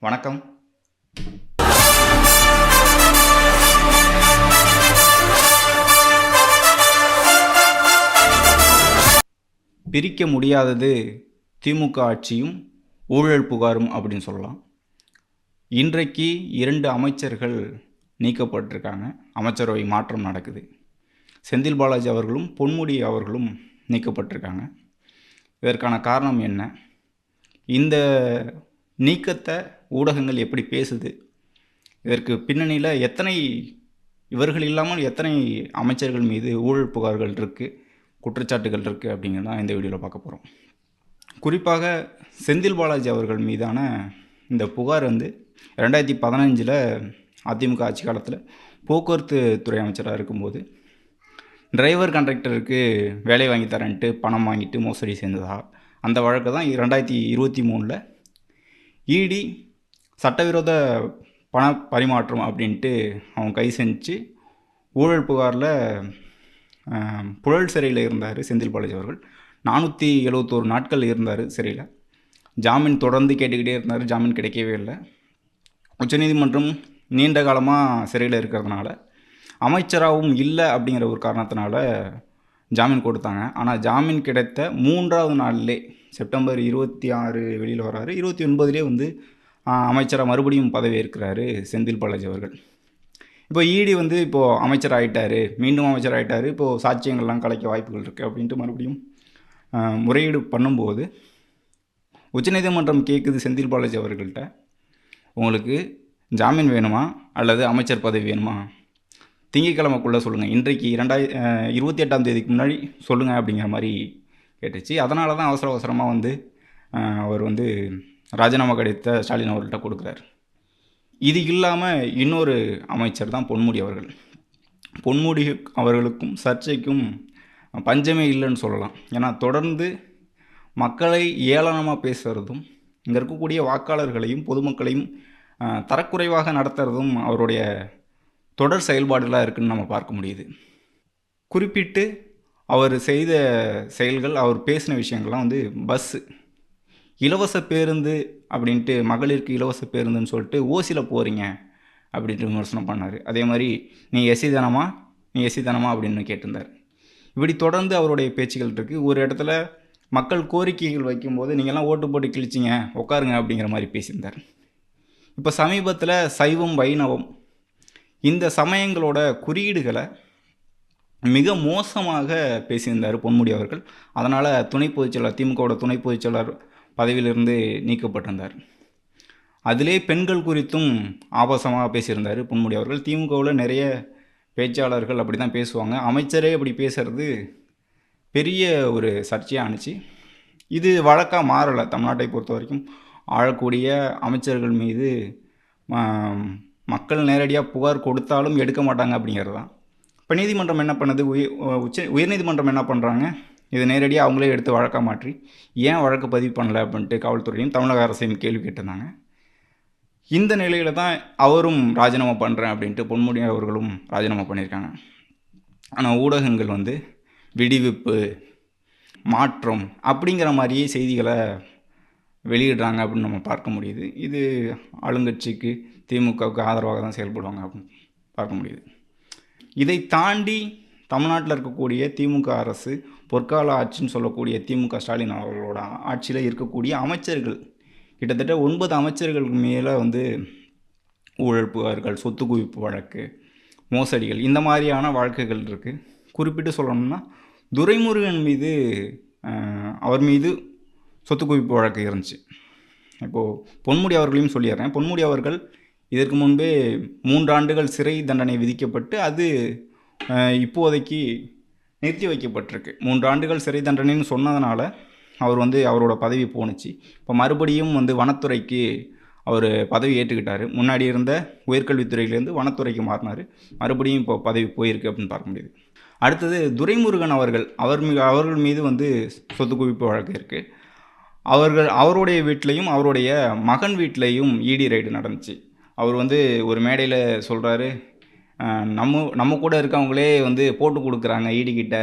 வணக்கம். பிரிக்க முடியாதது திமுக ஆட்சியும் ஊழல் புகாரும் அப்படின்னு சொல்லலாம். இன்றைக்கு இரண்டு அமைச்சர்கள் நீக்கப்பட்டிருக்காங்க. அமைச்சரவை மாற்றம் நடக்குது. செந்தில் பாலாஜி அவர்களும் பொன்முடி அவர்களும் நீக்கப்பட்டிருக்காங்க. இதற்கான காரணம் என்ன? இந்த நீக்கத்தை ஊடகங்கள் எப்படி பேசுது? இதற்கு பின்னணியில் எத்தனை இவர்கள் இல்லாமல் எத்தனை அமைச்சர்கள் மீது ஊழல் புகார்கள் இருக்குது குற்றச்சாட்டுகள் இருக்குது அப்படிங்கிறது தான் இந்த வீடியோவில் பார்க்க போகிறோம் குறிப்பாக செந்தில் பாலாஜி அவர்கள் மீதான இந்த புகார் வந்து ரெண்டாயிரத்தி பதினஞ்சில் அதிமுக ஆட்சி காலத்தில் போக்குவரத்து துறை அமைச்சராக இருக்கும்போது டிரைவர் கண்டக்டருக்கு வேலை வாங்கி தரேன்ட்டு பணம் வாங்கிட்டு மோசடி செய்ததாக அந்த வழக்கு தான் ரெண்டாயிரத்தி இருபத்தி மூணில் இடி சட்டவிரோத பண பரிமாற்றம் அப்படின்ட்டு அவன் கை செஞ்சு ஊழல் புகாரில் புழல் சிறையில் இருந்தார் செந்தில் பாலாஜி அவர்கள். நானூற்றி எழுபத்தோரு நாட்கள் இருந்தார் சிறையில். ஜாமீன் தொடர்ந்து கேட்டுக்கிட்டே இருந்தார் ஜாமீன் கிடைக்கவே இல்லை. உச்சநீதிமன்றம் நீண்ட காலமாக சிறையில் இருக்கிறதுனால அமைச்சராகவும் இல்லை அப்படிங்கிற ஒரு காரணத்தினால ஜாமீன் கொடுத்தாங்க. ஆனால் ஜாமீன் கிடைத்த மூன்றாவது நாளிலே செப்டம்பர் இருபத்தி ஆறு வெளியில் வராரு இருபத்தி ஒன்பதுலேயே வந்து அமைச்சராக மறுபடியும் பதவி ஏற்கிறாரு செந்தில் பாலாஜி அவர்கள். இப்போ இடி வந்து இப்போது அமைச்சர் ஆகிட்டார் மீண்டும் அமைச்சர் ஆகிட்டார் இப்போது சாட்சியங்கள்லாம் கலைக்க வாய்ப்புகள் இருக்குது அப்படின்ட்டு மறுபடியும் முறையீடு பண்ணும்போது உச்சநீதிமன்றம் கேட்குது செந்தில் பாலாஜி அவர்கள்ட்ட உங்களுக்கு ஜாமீன் வேணுமா அல்லது அமைச்சர் பதவி வேணுமா? திங்கக்கிழமைக்குள்ளே சொல்லுங்கள் இன்றைக்கு இரண்டாய் இருபத்தி எட்டாம் தேதிக்கு முன்னாடி சொல்லுங்கள் அப்படிங்கிற மாதிரி கேட்டுச்சு. அதனால தான் அவசர அவசரமாக வந்து அவர் வந்து ராஜினாமா கடிதத்தை ஸ்டாலின் அவர்கள்ட்ட கொடுக்குறாரு. இது இல்லாமல் இன்னொரு அமைச்சர் தான் பொன்முடி அவர்கள். பொன்முடி அவர்களுக்கும் சர்ச்சைக்கும் பஞ்சமே இல்லைன்னு சொல்லலாம். ஏன்னா தொடர்ந்து மக்களை ஏளனமாக பேசுகிறதும் இங்கே இருக்கக்கூடிய வாக்காளர்களையும் பொதுமக்களையும் தரக்குறைவாக நடத்துறதும் அவருடைய தொடர் செயல்பாடுகளாக இருக்குன்னு நம்ம பார்க்க முடியுது. குறிப்பிட்டு அவர் செய்த செயல்கள் அவர் பேசின விஷயங்கள்லாம் வந்து பஸ்ஸு. இலவச பேருந்து அப்படின்ட்டு மகளிருக்கு இலவச பேருந்துன்னு சொல்லிட்டு ஓசியில் போகிறீங்க அப்படின்ட்டு விமர்சனம் பண்ணார். அதே மாதிரி நீ எஸ்சி தானமா நீ எஸ்சி தானமா அப்படின்னு கேட்டிருந்தார். இப்படி தொடர்ந்து அவருடைய பேச்சுகள் இருக்குது ஒரு இடத்துல மக்கள் கோரிக்கைகள் வைக்கும்போது நீங்கள்லாம் ஓட்டு போட்டு கிழிச்சிங்க உட்காருங்க அப்படிங்கிற மாதிரி பேசியிருந்தார். இப்போ சமீபத்தில் சைவம் வைணவம் இந்த சமயங்களோட குறியீடுகளை மிக மோசமாக பேசியிருந்தார் பொன்முடி அவர்கள். அதனால் துணை பொதுச்செயலாளர் திமுகவோட துணை பொதுச்செயலாளர் பதவியிலிருந்து நீக்கப்பட்டிருந்தார். அதிலே பெண்கள் குறித்தும் ஆபாசமாக பேசியிருந்தார் பொன்முடி அவர்கள். திமுகவில் நிறைய பேச்சாளர்கள் அப்படி தான் பேசுவாங்க. அமைச்சரே அப்படி பேசுகிறது பெரிய ஒரு சர்ச்சையாக ஆணுச்சு. இது வழக்காக மாறலை. தமிழ்நாட்டை பொறுத்த வரைக்கும் ஆழக்கூடிய அமைச்சர்கள் மீது மக்கள் நேரடியாக புகார் கொடுத்தாலும் எடுக்க மாட்டாங்க அப்படிங்கிறது தான் இப்போ நீதிமன்றம் என்ன பண்ணுது? உய உச்ச உயர்நீதிமன்றம் என்ன பண்ணுறாங்க இது நேரடியாக அவங்களே எடுத்து வழக்காக மாற்றி ஏன் வழக்கு பதிவு பண்ணலை அப்படின்ட்டு காவல்துறையும் தமிழக அரசையும் கேள்வி கேட்டிருந்தாங்க. இந்த நிலையில் தான் அவரும் ராஜினாமா பண்ணுறேன் அப்படின்ட்டு பொன்முடி அவர்களும் ராஜினாமா பண்ணியிருக்காங்க. ஆனால் ஊடகங்கள் வந்து விடிவிப்பு மாற்றம் அப்படிங்கிற மாதிரியே செய்திகளை வெளியிடுறாங்க அப்படின்னு நம்ம பார்க்க முடியுது. இது ஆளுங்கட்சிக்கு திமுகவுக்கு ஆதரவாக தான் செயல்படுவாங்க அப்படின்னு பார்க்க முடியுது. இதை தாண்டி தமிழ்நாட்டில் இருக்கக்கூடிய திமுக அரசு பொற்கால ஆட்சின்னு சொல்லக்கூடிய திமுக ஸ்டாலின் அவர்களோட ஆட்சியில் இருக்கக்கூடிய அமைச்சர்கள். கிட்டத்தட்ட ஒன்பது அமைச்சர்களுக்கு மேலே வந்து ஊழல் புகார்கள் சொத்து குவிப்பு வழக்கு மோசடிகள் இந்த மாதிரியான வழக்குகள் இருக்குது குறிப்பிட்டு சொல்லணும்னா துரைமுருகன் மீது அவர் மீது சொத்து குவிப்பு வழக்கு இருந்துச்சு. இப்போது பொன்முடி அவர்களையும் சொல்லிடுறேன். பொன்முடி அவர்கள் இதற்கு முன்பே மூன்று ஆண்டுகள் சிறை தண்டனை விதிக்கப்பட்டு அது இப்போதைக்கு நிறுத்தி வைக்கப்பட்டிருக்கு. மூன்று ஆண்டுகள் சிறை தண்டனைன்னு சொன்னதுனால அவர் வந்து அவரோட பதவி போணுச்சு. இப்போ மறுபடியும் வந்து வனத்துறைக்கு அவர் பதவி ஏற்றுக்கிட்டார். முன்னாடி இருந்த உயர்கல்வித்துறையிலேருந்து வனத்துறைக்கு மாறினார். மறுபடியும் இப்போ பதவி போயிருக்கு அப்படின்னு பார்க்க முடியுது. அடுத்தது துரைமுருகன் அவர்கள். அவர் மீ அவர்கள் மீது வந்து சொத்து குவிப்பு வழக்கு இருக்குது அவர்கள் அவருடைய வீட்லேயும் அவருடைய மகன் வீட்லேயும் இடி ரைடு நடந்துச்சு. அவர் வந்து ஒரு மேடையில் சொல்கிறாரு நம்ம நம்ம கூட இருக்கவங்களே வந்து போட்டு கொடுக்குறாங்க இடி கிட்ட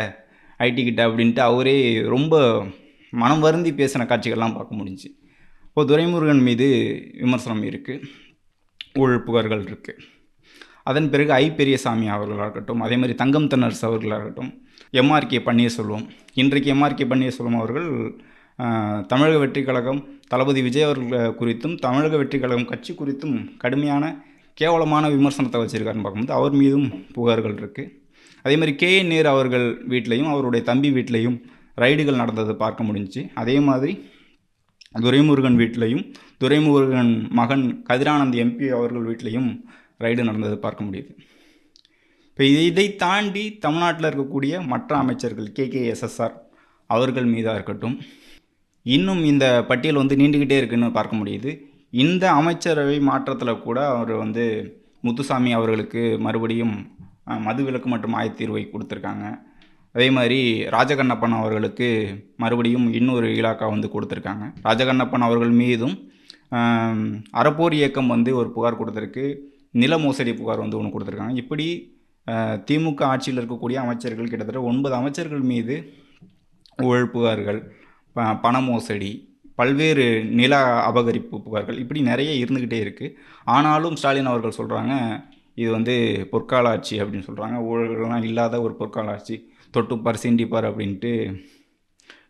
ஐடி கிட்ட அப்படின்ட்டு அவரே ரொம்ப மனம் வருந்தி பேசின காட்சிகள்லாம் பார்க்க முடிஞ்சுச்சு. இப்போ துரைமுருகன் மீது விமர்சனம் இருக்குது ஊழல் புகார்கள் இருக்குது அதன் பிறகு ஐ பெரியசாமி அவர்களாக இருக்கட்டும் அதே மாதிரி தங்கம் தென்னரசு அவர்களாக இருக்கட்டும் எம்ஆர்கே பன்னீர்செல்வம் இன்றைக்கு எம்ஆர்கே பன்னீர்செல்வம் அவர்கள் தமிழக வெற்றிக் கழகம் தளபதி விஜய் அவர்கள் குறித்தும் தமிழக வெற்றிக் கழகம் கட்சி குறித்தும் கடுமையான கேவலமான விமர்சனத்தை வச்சுருக்காருன்னு பார்க்கும்போது அவர் மீதும் புகார்கள் இருக்குது அதே மாதிரி கே என் நேரு அவர்கள் வீட்லேயும் அவருடைய தம்பி வீட்லேயும் ரைடுகள் நடந்ததை பார்க்க முடிஞ்சுச்சு. அதே மாதிரி துரைமுருகன் வீட்லேயும் துரைமுருகன் மகன் கதிரானந்த் எம்பி அவர்கள் வீட்லேயும் ரைடு நடந்ததை பார்க்க முடியுது. இப்போ இதை இதை தாண்டி தமிழ்நாட்டில் இருக்கக்கூடிய மற்ற அமைச்சர்கள் கே கே எஸ்எஸ்ஆர் அவர்கள் மீதாக இருக்கட்டும் இன்னும் இந்த பட்டியல் வந்து நீண்டுக்கிட்டே இருக்குன்னு பார்க்க முடியுது. இந்த அமைச்சரவை மாற்றத்தில் கூட அவர் வந்து முத்துசாமி அவர்களுக்கு மறுபடியும் மதுவிலக்கு மற்றும் ஆயத்தீர்வை கொடுத்துருக்காங்க. அதே மாதிரி ராஜகண்ணப்பன் அவர்களுக்கு மறுபடியும் இன்னொரு இலாக்கா வந்து கொடுத்துருக்காங்க. ராஜகண்ணப்பன் அவர்கள் மீதும் அறப்போர் இயக்கம் வந்து ஒரு புகார் கொடுத்துருக்கு. நில மோசடி புகார் வந்து ஒன்று கொடுத்துருக்காங்க. இப்படி திமுக ஆட்சியில் இருக்கக்கூடிய அமைச்சர்கள் கிட்டத்தட்ட ஒன்பது அமைச்சர்கள் மீது ஊழல் புகார்கள் ப- பண மோசடி பல்வேறு நில அபகரிப்பு புகார்கள் இப்படி நிறைய இருந்துக்கிட்டே இருக்குது ஆனாலும் ஸ்டாலின் அவர்கள் சொல்கிறாங்க இது வந்து பொற்கால ஆட்சி அப்படின்னு சொல்கிறாங்க ஊழல்கள்லாம் இல்லாத ஒரு பொற்கால ஆட்சி தொட்டுப்பார் சிண்டிப்பார் அப்படின்ட்டு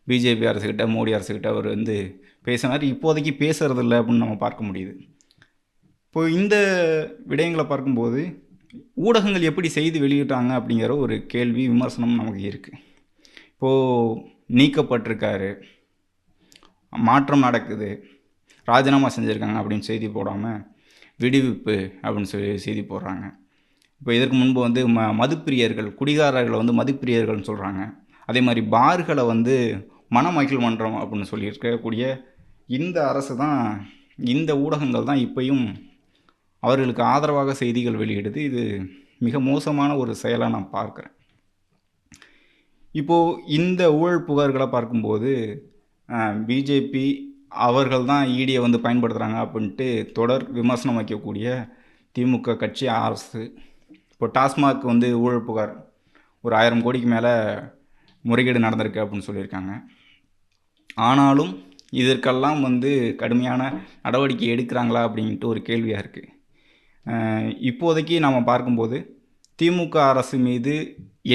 பிஜேபி அரசுக்கிட்ட மோடி அரசுக்கிட்ட அவர் வந்து பேசினார். இப்போதைக்கு பேசுகிறதில்ல இல்லை அப்படின்னு நம்ம பார்க்க முடியுது. இப்போ இந்த விடயங்களை பார்க்கும்போது ஊடகங்கள் எப்படி செய்து வெளியிட்டாங்க அப்படிங்கிற ஒரு கேள்வி விமர்சனம் நமக்கு இருக்குது இப்போது நீக்கப்பட்டிருக்காரு. மாற்றம் நடக்குது. ராஜினாமா செஞ்சுருக்காங்க அப்படின்னு செய்தி போடாமல் விடுவிப்பு அப்படின்னு சொல்லி செய்தி போடுறாங்க. இப்போ இதற்கு முன்பு வந்து ம மதுப்பிரியர்கள் குடிகாரர்களை வந்து மதுப்பிரியர்கள்னு சொல்கிறாங்க அதே மாதிரி பார்களை வந்து மனமகிழ் மன்றம் அப்படின்னு சொல்லியிருக்கக்கூடிய இந்த அரசு தான் இந்த ஊடகங்கள் தான் இப்பையும் அவர்களுக்கு ஆதரவாக செய்திகள் வெளியிடுது. இது மிக மோசமான ஒரு செயலாக நான் பார்க்குறேன். இப்போது இந்த ஊழல் புகார்களை பார்க்கும்போது பிஜேபி அவர்கள் தான் ஈடியை வந்து பயன்படுத்துகிறாங்க அப்படின்ட்டு தொடர் விமர்சனம் வைக்கக்கூடிய திமுக கட்சி அரசு. இப்போ டாஸ்மாக் வந்து ஊழல் புகார். ஒரு ஆயிரம் கோடிக்கு மேலே முறைகேடு நடந்திருக்கு அப்படின்னு சொல்லியிருக்காங்க. ஆனாலும் இதற்கெல்லாம் வந்து கடுமையான நடவடிக்கை எடுக்கிறாங்களா அப்படின்ட்டு ஒரு கேள்வியாக இருக்குது இப்போதைக்கு நாம் பார்க்கும்போது திமுக அரசு மீது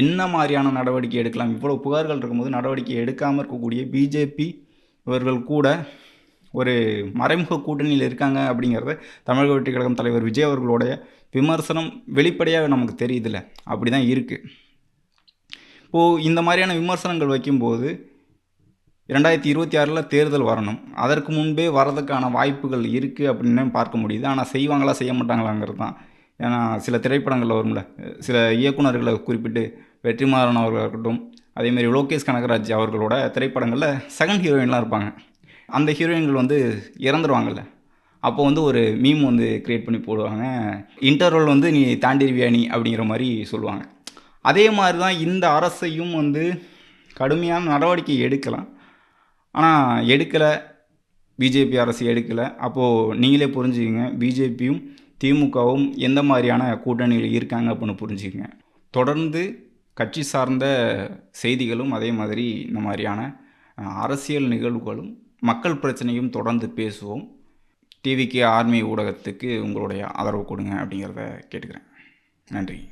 என்ன மாதிரியான நடவடிக்கை எடுக்கலாம்? இவ்வளோ புகார்கள் இருக்கும்போது நடவடிக்கை எடுக்காமல் இருக்கக்கூடிய பிஜேபி இவர்கள் கூட ஒரு மறைமுக கூட்டணியில் இருக்காங்க அப்படிங்கிறத தமிழக வெற்றி கழகம் தலைவர் விஜய் அவர்களுடைய விமர்சனம் வெளிப்படையாக நமக்கு தெரியுதுல்ல. அப்படி தான் இருக்குது இப்போது இந்த மாதிரியான விமர்சனங்கள் வைக்கும்போது ரெண்டாயிரத்தி இருபத்தி ஆறில் தேர்தல் வரணும். அதற்கு முன்பே வரதுக்கான வாய்ப்புகள் இருக்குது அப்படின்னு பார்க்க முடியுது. ஆனால் செய்வாங்களா செய்ய மாட்டாங்களாங்கிறது தான் ஏன்னா சில திரைப்படங்களில் வரும்ல சில இயக்குனர்களை குறிப்பிட்டு வெற்றிமாறன் அவர்களாக இருக்கட்டும் அதேமாரி லோகேஷ் கனகராஜ் அவர்களோட திரைப்படங்களில் செகண்ட் ஹீரோயின்லாம் இருப்பாங்க. அந்த ஹீரோயின்கள் வந்து இறந்துருவாங்கல்ல. அப்போ வந்து ஒரு மீம் வந்து க்ரியேட் பண்ணி போடுவாங்க. இன்டர்வல் வந்து நீ தாண்டிருவியா நீ அப்படிங்கிற மாதிரி சொல்லுவாங்க. அதே மாதிரி தான் இந்த அரசையும் வந்து கடுமையான நடவடிக்கை எடுக்கலாம். ஆனால் எடுக்கலை. பிஜேபி அரசு எடுக்கலை. அப்போது நீங்களே புரிஞ்சுக்கங்க. பிஜேபியும் திமுகவும் எந்த மாதிரியான கூட்டணியில் இருக்காங்க அப்படின்னு புரிஞ்சுக்கங்க. தொடர்ந்து கட்சி சார்ந்த செய்திகளும் அதே மாதிரி இந்த மாதிரியான அரசியல் நிகழ்வுகளும் மக்கள் பிரச்சனையும் தொடர்ந்து பேசுவோம். டிவிக்கு ஆர்மி ஊடகத்துக்கு உங்களுடைய ஆதரவு கொடுங்க அப்படிங்கிறத கேட்டுக்கிறேன். நன்றி.